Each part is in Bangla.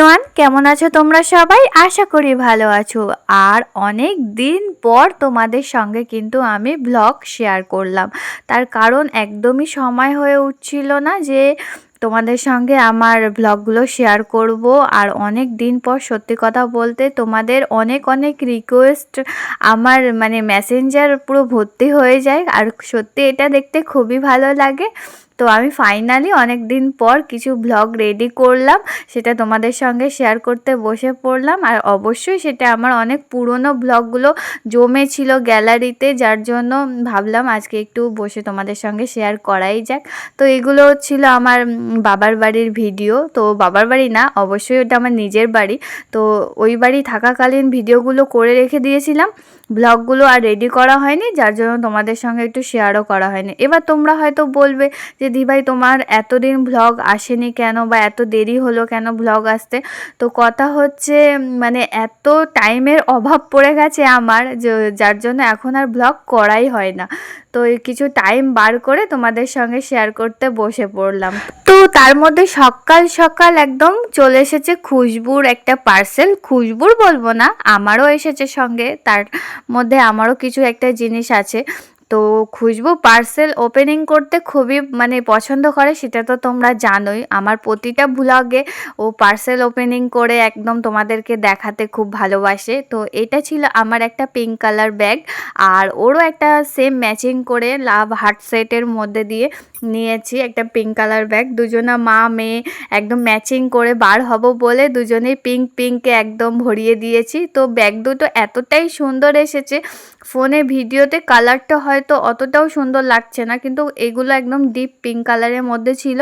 এভরিওয়ান কেমন আছো তোমরা সবাই? আশা করি ভালো আছো। আর অনেক দিন পর তোমাদের সঙ্গে কিন্তু আমি ব্লগ শেয়ার করলাম। তার কারণ একদমই সময় হয়ে উঠছিল না যে তোমাদের সঙ্গে আমার ব্লগগুলো শেয়ার করব। আর অনেক দিন পর সত্যি কথা বলতে তোমাদের অনেক অনেক রিকোয়েস্ট আমার মানে মেসেঞ্জার পুরো ভর্তি হয়ে যায়। আর সত্যি এটা দেখতে খুবই ভালো লাগে। তো আমি ফাইনালি অনেক দিন পর কিছু ব্লগ রেডি করলাম, সেটা তোমাদের সঙ্গে শেয়ার করতে বসে পড়লাম। আর অবশ্যই সেটা আমার অনেক পুরনো ব্লগগুলো জমেছিল গ্যালারিতে যার জন্য ভাবলাম আজকে একটু বসে তোমাদের সঙ্গে শেয়ার করাই যাক। তো এগুলো ছিল আমার বাবার বাড়ির ভিডিও তো বাবার বাড়ি না, অবশ্যই ওটা আমার নিজের বাড়ি। তো ওই বাড়ি থাকাকালীন ভিডিওগুলো করে রেখে দিয়েছিলাম। ব্লগগুলো আর রেডি করা হয়নি, যার জন্য তোমাদের সঙ্গে একটু শেয়ারও করা হয়নি। এবার তোমরা হয়তো বলবে যে দিভাই তোমার এতদিন ভ্লগ আসেনি কেন বা এত দেরি হলো কেন ভ্লগ আসতে? তো কথা হচ্ছে মানে এত টাইমের অভাব পড়ে গেছে আমার যার জন্য এখন আর ভ্লগ করাই হয় না। তো কিছু টাইম বার করে তোমাদের সঙ্গে শেয়ার করতে বসে পড়লাম। তো তার মধ্যে সকাল সকাল একদম চলে এসেছে খুশবুর একটা পার্সেল খুশবুর বলব না, আমারও এসেছে সঙ্গে। তার মধ্যে আমারও কিছু একটা জিনিস আছে। তো খুশবু পার্সেল ওপেনিং করতে খুবই মানে পছন্দ করে, সেটা তো তোমরা জানোই। আমার প্রতিটা ব্লগে ও পার্সেল ওপেনিং করে একদম তোমাদেরকে দেখাতে খুব ভালোবাসে। তো এটা ছিল আমার একটা পিঙ্ক কালার ব্যাগ আর ওরও একটা সেম ম্যাচিং করে লাভ হার্ট সেটের মধ্যে দিয়ে নিয়েছি একটা পিঙ্ক কালার ব্যাগ দুজনা মা, মেয়ে একদম ম্যাচিং করে বার হব বলে দুজনেই পিঙ্ক পিঙ্কে একদম ভরিয়ে দিয়েছি। তো ব্যাগ দুটো এতটাই সুন্দর এসেছে ফোনে ভিডিওতে কালারটা হয়তো অতটাও সুন্দর লাগছে না, কিন্তু এগুলো একদম ডিপ পিঙ্ক কালারের মধ্যে ছিল।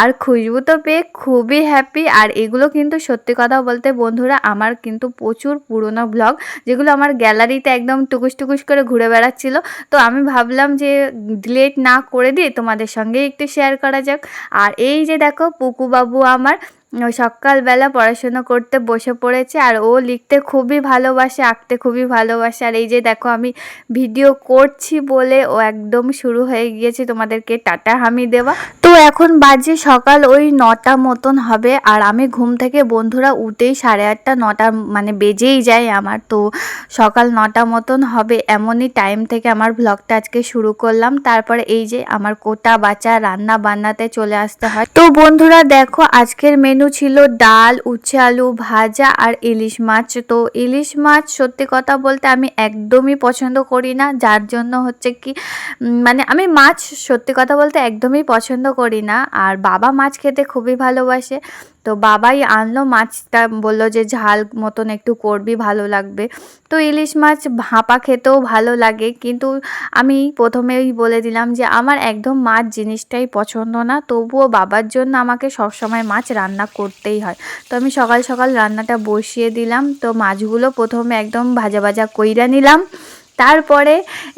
আর খুশবু তো পেয়ে খুবই হ্যাপি আর এগুলো কিন্তু সত্যি কথা বলতে বন্ধুরা, আমার কিন্তু প্রচুর পুরনো ব্লগ যেগুলো আমার গ্যালারিতে একদম টুকুস টুকুস করে ঘুরে বেড়াচ্ছিল। তো আমি ভাবলাম যে ডিলেট না করে দিয়ে তোমাদের সঙ্গে একটু শেয়ার করা যাক। আর এই যে দেখো পুকুবাবু আমার সকালবেলা পড়াশোনা করতে বসে পড়েছে আর ও লিখতে খুবই ভালোবাসে, আঁকতে খুবই ভালোবাসে। আর এই যে দেখো, আমি ভিডিও করছি বলে ও একদম শুরু হয়ে গিয়েছে তোমাদেরকে টাটা হামি দেওয়া। এখন বাজে সকাল ওই নটা মতন হবে আর আমি ঘুম থেকে বন্ধুরা উঠেই সাড়ে আটটা, নটা মানে বেজেই যায় আমার। তো সকাল নটা মতন হবে এমনই টাইম থেকে আমার ব্লগটা আজকে শুরু করলাম। তারপরে এই যে আমার কোটা বাচ্চা রান্না বান্নাতে চলে আসতে হয়। তো বন্ধুরা দেখো, আজকের মেনু ছিল ডাল, উচ্ছে আলু ভাজা আর ইলিশ মাছ। তো ইলিশ মাছ সত্যি কথা বলতে আমি একদমই পছন্দ করি না। যার জন্য হচ্ছে কি মানে আমি মাছ সত্যি কথা বলতে একদমই পছন্দ করি না। আর বাবা মাছ খেতে খুবই ভালোবাসে। তো বাবাই আনলো মাছটা, বলল যে ঝাল মতন একটু করবি, ভালো লাগবে। তো ইলিশ মাছ ভাপা খেতেও ভালো লাগে। কিন্তু আমি প্রথমেই বলে দিলাম যে আমার একদম মাছ জিনিসটাই পছন্দ না। তবুও বাবার জন্য আমাকে সবসময় মাছ রান্না করতেই হয়। তো আমি সকাল সকাল রান্নাটা বসিয়ে দিলাম। তো মাছগুলো প্রথমে একদম ভাজা ভাজা কইরা নিলাম। তারপরে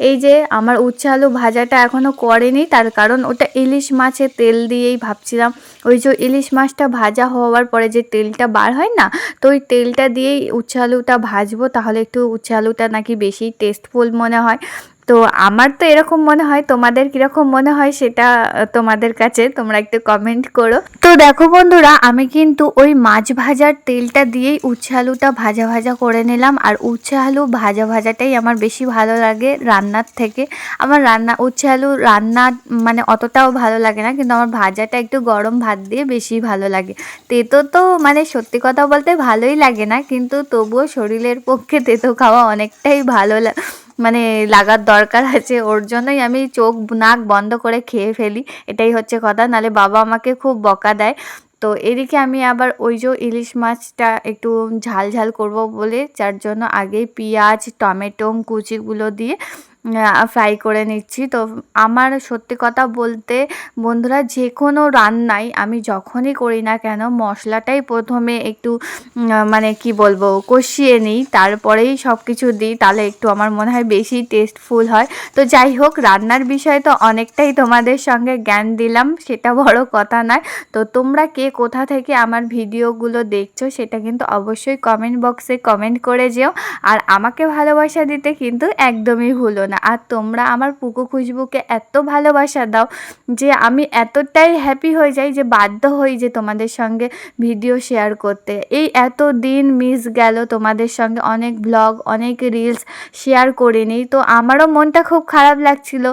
এই যে আমার উচ্ছে আলু ভাজাটা এখনও করেনি, তার কারণ ওটা ইলিশ মাছে তেল দিয়েই ভাবছিলাম। ওই যে ইলিশ মাছটা ভাজা হওয়ার পরে যে তেলটা বার হয় না, তো ওই তেলটা দিয়েই উচ্ছে আলুটা ভাজবো, তাহলে একটু উচ্ছে আলুটা নাকি বেশি টেস্টফুল মনে হয়। তো আমার তো এরকম মনে হয়, তোমাদের কীরকম মনে হয় সেটা তোমাদের কাছে তোমরা একটু কমেন্ট করো। তো দেখো বন্ধুরা, আমি কিন্তু ওই মাছ ভাজার তেলটা দিয়েই উচ্ছে আলুটা ভাজা ভাজা করে নিলাম। আর উচ্ছে আলু ভাজা ভাজাটাই আমার বেশি ভালো লাগে রান্নার থেকে। আমার রান্না, উচ্ছে আলু রান্না মানে অতটাও ভালো লাগে না, কিন্তু আমার ভাজাটা একটু গরম ভাত দিয়ে বেশি ভালো লাগে। তেতো তো মানে সত্যি কথা বলতে ভালোই লাগে না, কিন্তু তবুও শরীরের পক্ষে তেতো খাওয়া অনেকটাই ভালো লা- মানে লাগার দরকার আছে, ওর জন্যই আমি চোখ নাক বন্ধ করে খেয়ে ফেলি, এটাই হচ্ছে কথা। নালে বাবা আমাকে খুব বকা দেয়। তো এদিকে আমি আবার ওই যে ইলিশ মাছটা একটু ঝাল ঝাল করব বলে, যার জন্য আগে পেঁয়াজ, টমেটো, কুচিগুলো দিয়ে ফ্রাই করে নিচ্ছি। তো আমার সত্যি কথা বলতে বন্ধুরা যে কোনো রান্নাই আমি যখনই করি না কেন, মশলাটাই প্রথমে একটু মানে কি বলব, কষিয়ে নিই, তারপরেই সব কিছু দিই, তাহলে একটু আমার মনে হয় বেশি টেস্টফুল হয়। তো যাই হোক, রান্নার বিষয়ে তো অনেকটাই তোমাদের সঙ্গে জ্ঞান দিলাম, সেটা বড় কথা নয়। তো তোমরা কে কোথা থেকে আমার ভিডিওগুলো দেখছ, সেটা কিন্তু অবশ্যই কমেন্ট বক্সে কমেন্ট করে যেও। আর আমাকে ভালোবাসা দিতে কিন্তু একদমই ভুলো না। না। আর তোমরা আমার পুকু খুশবুকে এত ভালোবাসা দাও যে আমি এতটাই হ্যাপি হয়ে যাই যে বাধ্য হই যে তোমাদের সঙ্গে ভিডিও শেয়ার করতে। এই এত দিন মিস গেল তোমাদের সঙ্গে অনেক ব্লগ অনেক রিলস শেয়ার করিনি। তো আমারও মনটা খুব খারাপ লাগছিল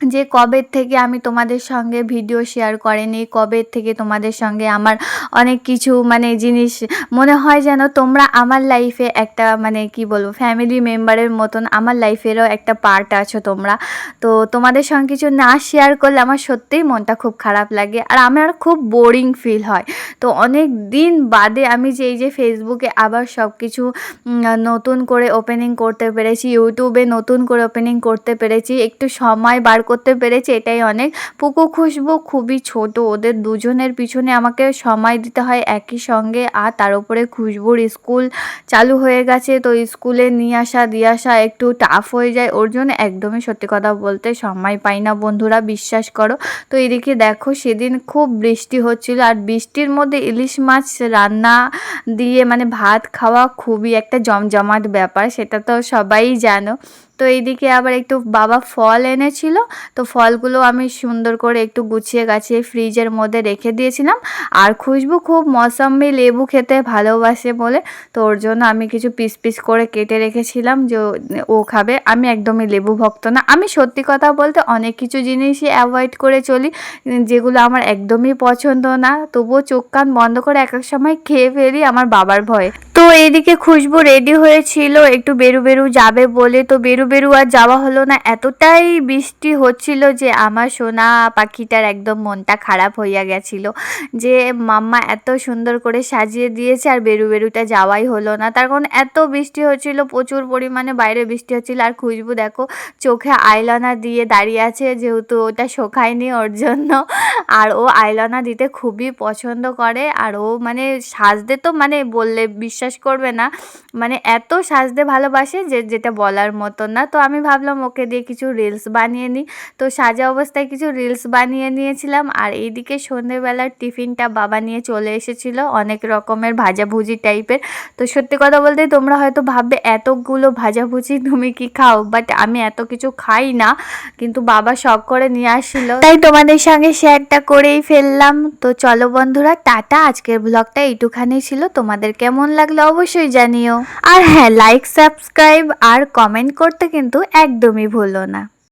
যে কবের থেকে আমি তোমাদের সঙ্গে ভিডিও শেয়ার করিনি কবের থেকে তোমাদের সঙ্গে আমার অনেক কিছু মানে জিনিস, মনে হয় যেন তোমরা আমার লাইফে একটা মানে কি বলব ফ্যামিলি মেম্বারের মতন আমার লাইফেরও একটা পার্ট আছো তোমরা। তো তোমাদের সঙ্গে কিছু না শেয়ার করলে আমার সত্যিই মনটা খুব খারাপ লাগে আর আমার খুব বোরিং ফিল হয়। তো অনেক দিন বাদে আমি যে এই যে ফেসবুকে আবার সব কিছু নতুন করে ওপেনিং করতে পেরেছি ইউটিউবে নতুন করে ওপেনিং করতে পেরেছি, একটু সময় বার করতে পেরেছি, এটাই অনেক। পুকু খুশবু খুবই ছোট, ওদের দুজনের পিছনে আমাকে সময় দিতে হয় একই সঙ্গে, আর তার উপরে খুশবুর স্কুল চালু হয়ে গেছে, তো স্কুলে নিয়ে আসা, দিয়ে আসা একটু টাফ হয়ে যায়। ওর জন্য একদমই সত্যি কথা বলতে সময় পাই না, বন্ধুরা বিশ্বাস করো। তো এদিকে দেখো, সেদিন খুব বৃষ্টি হচ্ছিল, আর বৃষ্টির মধ্যে ইলিশ মাছ রান্না দিয়ে মানে ভাত খাওয়া খুবই একটা জমজমাট ব্যাপার, সেটা তো সবাই জানো। তো এইদিকে আবার একটু বাবা ফল এনেছিল। তো ফলগুলো আমি সুন্দর করে একটু গুছিয়ে গাছিয়ে ফ্রিজের মধ্যে রেখে দিয়েছিলাম। আর খুশবু খুব মৌসাম্বি লেবু খেতে ভালোবাসে বলে। তো ওর জন্য আমি কিছু পিস পিস করে কেটে রেখেছিলাম যে ও- খাবে। আমি একদমই লেবু ভক্ত না। আমি সত্যি কথা বলতে অনেক কিছু জিনিসই অ্যাভয়েড করে চলি, যেগুলো আমার একদমই পছন্দ না। তবুও চোখ কান বন্ধ করে এক এক সময় খেয়ে ফেলি আমার বাবার ভয়ে। তো এইদিকে খুশবু রেডি হয়েছিল। একটু বেরু বেরু যাবে বলে তো বেরু বেরু আর যাওয়া হলো না। এতটাই বৃষ্টি হচ্ছিল যে আমার সোনা পাখিটার একদম মনটা খারাপ হইয়া গেছিল যে, মাম্মা এত সুন্দর করে সাজিয়ে দিয়েছে আর বেরু বেরুটা যাওয়াই হলো না। তার কারণ এত বৃষ্টি হচ্ছিল, প্রচুর পরিমাণে বাইরে বৃষ্টি হচ্ছিল। আর খুশবু দেখো, চোখে আইলানা দিয়ে দাঁড়িয়ে আছে, যেহেতু ওটা শোকায়নি ওর জন্য। আর ও আইলানা দিতে খুবই পছন্দ করে। আর ও মানে সাজতে তো মানে বললে বিশ্বাস করবে না। মানে এত সাজতে ভালোবাসে যে, যেটা বলার মতো না, তো আমি ভাবলাম ওকে দিয়ে কিছু রিলস বানিয়ে নিই। তো সাজা অবস্থায় কিছু রিলস বানিয়ে নিয়েছিলাম। আর এইদিকে সন্ধেবেলার টিফিনটা বাবা নিয়ে চলে এসেছিল অনেক রকমের ভাজাভুজি টাইপের তো সত্যি কথা বলতে তোমরা হয়তো ভাববে, এতগুলো ভাজাভুজি তুমি কি খাও? বাট আমি এত কিছু খাই না, কিন্তু বাবা শখ করে নিয়ে আসছিল। তাই তোমাদের সঙ্গে শেয়ারটা করেই ফেললাম। তো চলো বন্ধুরা, টাটা। আজকের ব্লগটা এইটুখানি ছিল। তোমাদের কেমন লাগল অবশ্যই জানিও। আর হ্যাঁ লাইক সাবস্ক্রাইব আর কমেন্ট করতে কিন্তু একদমই ভুলো না।